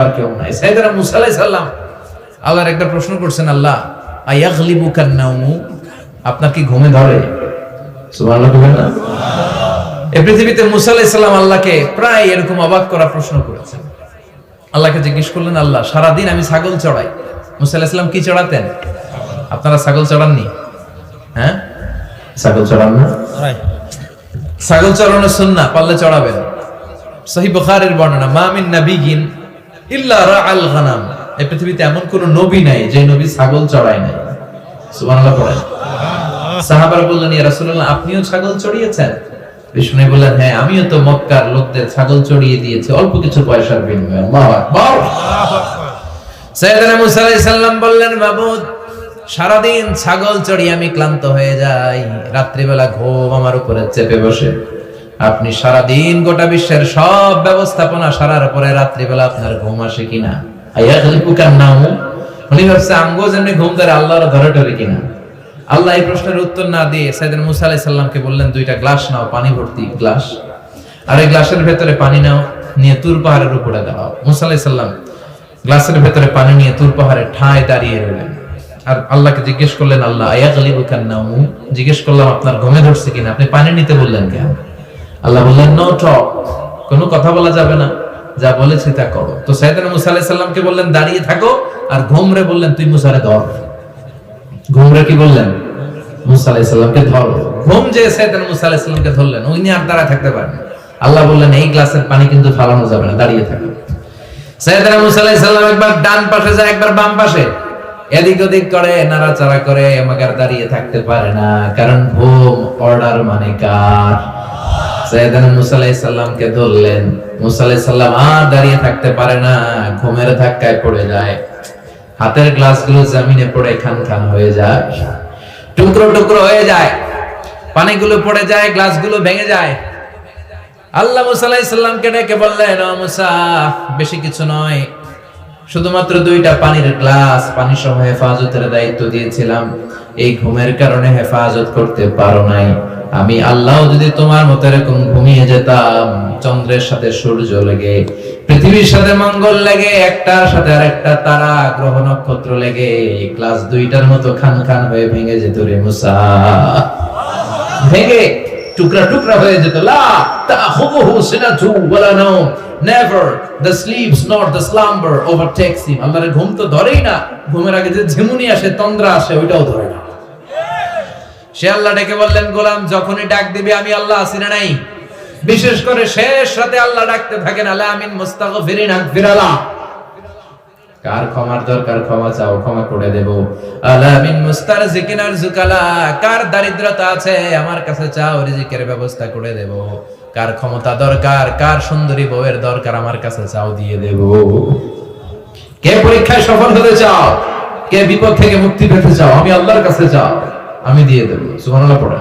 আর কেউ নাই। সাইদানা মুসা আলাইহিস আল্লাহর একটা প্রশ্ন করছেন আল্লাহ আয়াগলিবু কান্নাউমু আপনার কি ঘুমে ধরে? সুবহানাল্লাহ না? এই পৃথিবীতে মুসা আলাইহিস আল্লাহকে প্রায় এরকম অবাক করা প্রশ্ন করেছেন। আল্লাহকে জিজ্ঞেস করলেন আল্লাহ সারাদিন আমি ছাগল চড়াই। মুসা কি চড়াতেন? আপনারা ছাগল চড়াননি? হ্যাঁ? ছাগল চড়ান না? ছাগল চড়ানো সুন্নাহ পারলে চড়াবেন। সহি বুখারীর বর্ণনা মা মিন নাবিয়িন ইল্লা রাআল গনাম। এই পৃথিবীতে এমন কোন নবী নাই যে নবী ছাগল চড়ায় নাই। সুবহানাল্লাহ পড়েন। সাহাবারা বললেন ইয়া রাসূলুল্লাহ আপনিও ছাগল চড়িয়েছেন? বিষ্ণু বললেন হ্যাঁ আমিও তো মক্কার লোকদের ছাগল চড়িয়ে দিয়েছি অল্প কিছু পয়সার বিনিময়ে। আল্লাহু আকবার। সাইয়েদনা মুসা আলাইহিস সালাম বললেন মাবুদ সারাদিন ছাগল চড়িয়ে আমি ক্লান্ত হয়ে যাই। রাত্রিবেলা ঘুম আমার উপরে চেপে বসে। আপনি সারাদিন গোটা বিশ্বের সব ব্যবস্থাপনা সারার পরে রাত্রিবেলা আপনার ঘুম আসে কিনা? আর এই গ্লাসের ভেতরে পানি নাও, নিয়ে তুর পাহাড়ের উপরে গ্লাসের ভেতরে পানি নিয়ে তুর পাহাড়ে দাঁড়িয়ে আর আল্লাহকে জিজ্ঞেস করলেন, আল্লাহ জিজ্ঞেস করলাম, আপনার ঘুমে ধরছে কিনা? আপনি পানি নিতে বললেন কেন? আল্লাহ বললেন নো টক কোনো কথা বলা যাবে না। যা বলেছি তা করো। তো সাইদানা মুসা আলাইহিস সালামকে বললেন, দাঁড়িয়ে থাকো। আর ঘুমরে বললেন, তুই মুসারে ধর। ঘুমরে কি বললেন? মুসা আলাইহিস সালামকে ঘুম যে মুসা আলাইহিস সালামকে ধরলেন উনি আর দাঁড়ায় থাকতে পারেন আল্লাহ বললেন, এই গ্লাসের পানি কিন্তু ফালানো যাবে না, দাঁড়িয়ে থাকো। মুসা আলাইহিস সালাম একবার ডান পাশে যায়, একবার বাম পাশে। এদিক ওদিক করে, নাড়াচাড়া করে মাগার দাঁড়িয়ে থাকতে পারে না, কারণ ঘুম অর্ডার মানে কার? ধরলেন। আর দাঁড়িয়ে থাকতে পারে না, ঘুমের ধাক্কায় পড়ে যায়। হাতের জমিনে পড়ে খান খান হয়ে যায়। টুকরো টুকরো হয়ে যায়। পানিগুলো পড়ে যায় ভেঙে যায়। আল্লাহ ডেকে বললেন বেশি কিছু নয়। শুধুমাত্র দুইটা পানির গ্লাস পানি সহ হেফাজতের দায়িত্ব দিয়েছিলাম। এই ঘুমের কারণে হেফাজত করতে পারো নাই। আমি আল্লাহ যদি তোমার মতো এরকম ঘুমিয়ে যেতাম, চন্দ্রের সাথে সূর্য লেগে, পৃথিবীর সাথে মঙ্গল লেগে, একটার সাথে আরেকটা তারা, গ্রহ নক্ষত্র লেগে গ্লাস দুইটার মতো খান খান হয়ে ভেঙে যেত রে মুসা। ভেঙে টুকরা টুকরা হয়ে যেত, লা তাখুবুহু সিনাতু ওয়ালা নাওম, never the sleeps not the slumber overtakes him. আল্লাহর ঘুম তো ধরেই না, ঘুমের আগে যে ঝিমুনি আসে, তন্দ্রা আসে, ওইটাও ধরে না। সে আল্লাহ ডেকে বললেন, গোলাম, যখনই ডাক দিবে, আমি আল্লাহ আসি না নাই? বিশেষ করে শেষ রাতে আল্লাহ ডাকতে থাকেন, আলা আমিন মুস্তাগফিরিন আগফিরালা কার ক্ষমার দরকার? ক্ষমা চাও, ক্ষমা করে দেব। আলামিন মুস্তারজিকিন আরজুকালা কার দারিদ্রতা আছে? আমার কাছে চাও, রিজিকের ব্যবস্থা করে দেব। কার ক্ষমতা দরকার? কার সুন্দরী বউয়ের দরকার? আমার কাছে চাও, দিয়ে দেব। কে পরীক্ষায় সফল হতে চাও? কে বিপদ থেকে মুক্তি পেতে চাও? আমি আল্লাহর কাছে চাও। আমি দিয়ে দেবো। সুবহানাল্লাহ পড়া।